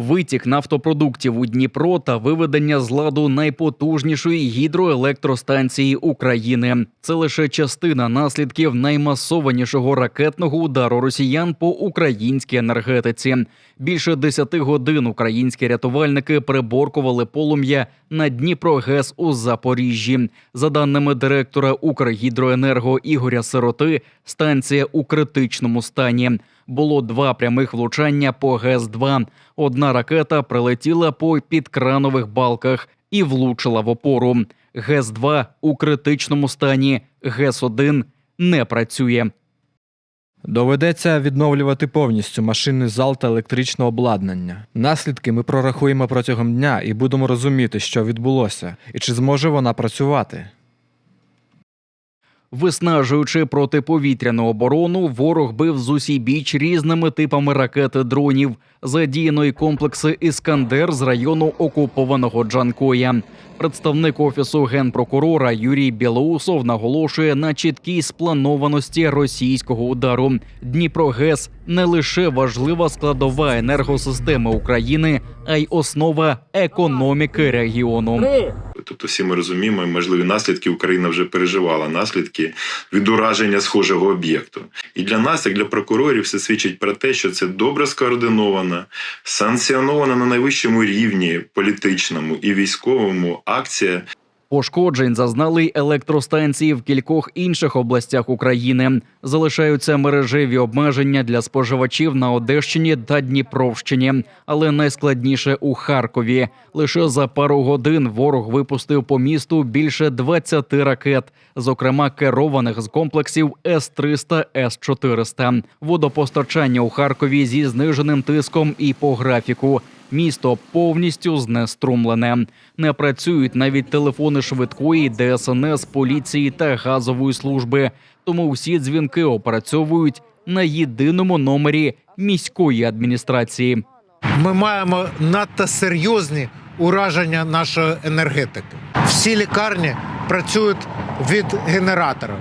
Витік нафтопродуктів у Дніпро та виведення з ладу найпотужнішої гідроелектростанції України. Це лише частина наслідків наймасованішого ракетного удару росіян по українській енергетиці. Більше 10 годин українські рятувальники приборкували полум'я на Дніпрогес у Запоріжжі. За даними директора Укргідроенерго Ігоря Сироти, станція у критичному стані. Було два прямих влучання по ГЕС-2. Одна ракета прилетіла по підкранових балках і влучила в опору. ГЕС-2 у критичному стані. ГЕС-1 не працює. Доведеться відновлювати повністю машинний зал та електричне обладнання. Наслідки ми прорахуємо протягом дня і будемо розуміти, що відбулося, і чи зможе вона працювати. Виснажуючи протиповітряну оборону, ворог бив з усій біч різними типами ракети дронів. Задіяно й комплекси Іскандер з району окупованого Джанкоя. Представник офісу генпрокурора Юрій Білоусов наголошує на чіткій спланованості російського удару. Дніпрогес не лише важлива складова енергосистеми України, а й основа економіки регіону. Тобто всі ми розуміємо, можливі наслідки Україна вже переживала наслідки від ураження схожого об'єкту. І для нас, як для прокурорів, все свідчить про те, що це добре скоординована, санкціонована на найвищому рівні політичному і військовому акція Пошкоджень зазнали електростанції в кількох інших областях України. Залишаються мережеві обмеження для споживачів на Одещині та Дніпровщині, але найскладніше у Харкові. Лише за пару годин ворог випустив по місту більше 20 ракет, зокрема керованих з комплексів С-300, С-400. Водопостачання у Харкові зі зниженим тиском і по графіку. Місто повністю знеструмлене. Не працюють навіть телефони швидкої, ДСНС, поліції та газової служби. Тому всі дзвінки опрацьовують на єдиному номері міської адміністрації. Ми маємо надто серйозні ураження нашої енергетики. Всі лікарні працюють від генератора.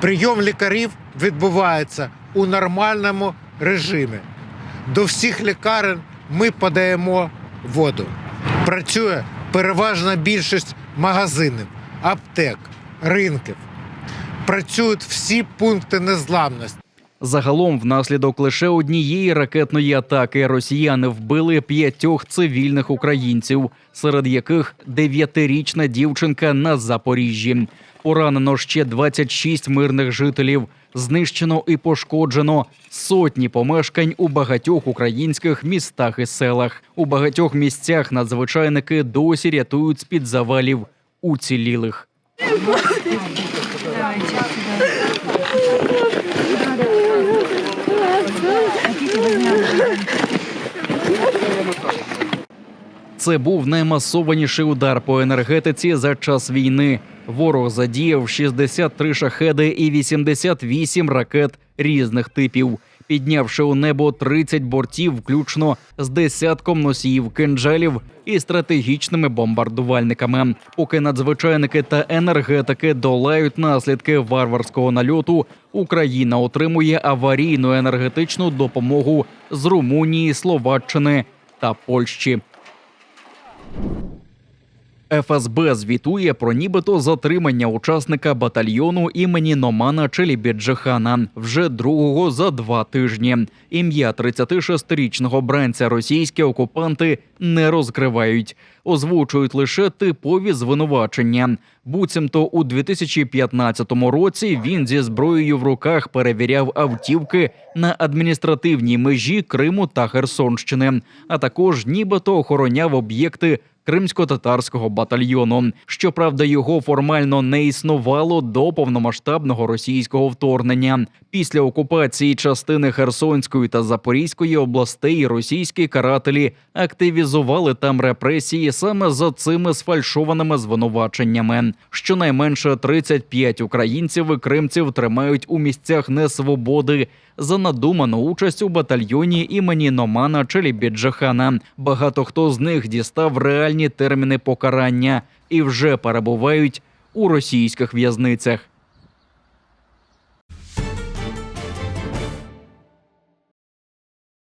Прийом лікарів відбувається у нормальному режимі. До всіх лікарень ми подаємо воду. Працює переважна більшість магазинів, аптек, ринків. Працюють всі пункти незламності. Загалом, внаслідок лише однієї ракетної атаки, росіяни вбили п'ятьох цивільних українців, серед яких дев'ятирічна дівчинка на Запоріжжі. Поранено ще 26 мирних жителів. Знищено і пошкоджено сотні помешкань у багатьох українських містах і селах. У багатьох місцях надзвичайники досі рятують з під завалів уцілілих. Це був наймасованіший удар по енергетиці за час війни. Ворог задіяв 63 шахеди і 88 ракет різних типів, піднявши у небо 30 бортів, включно з десятком носіїв кинджалів і стратегічними бомбардувальниками. Поки надзвичайники та енергетики долають наслідки варварського нальоту, Україна отримує аварійну енергетичну допомогу з Румунії, Словаччини та Польщі. ФСБ звітує про нібито затримання учасника батальйону імені Номана Челібіджихана вже другого за два тижні. Ім'я 36-річного бранця російські окупанти не розкривають, озвучують лише типові звинувачення. Буцімто у 2015 році він зі зброєю в руках перевіряв автівки на адміністративній межі Криму та Херсонщини, а також нібито охороняв об'єкти кримсько-татарського батальйону. Щоправда, його формально не існувало до повномасштабного російського вторгнення. Після окупації частини Херсонської та Запорізької областей російські карателі активізували там репресії саме за цими сфальшованими звинуваченнями. Щонайменше 35 українців і кримців тримають у місцях несвободи за надуману участь у батальйоні імені Номана Челібіджахана. Багато хто з них дістав реальні терміни покарання і вже перебувають у російських в'язницях.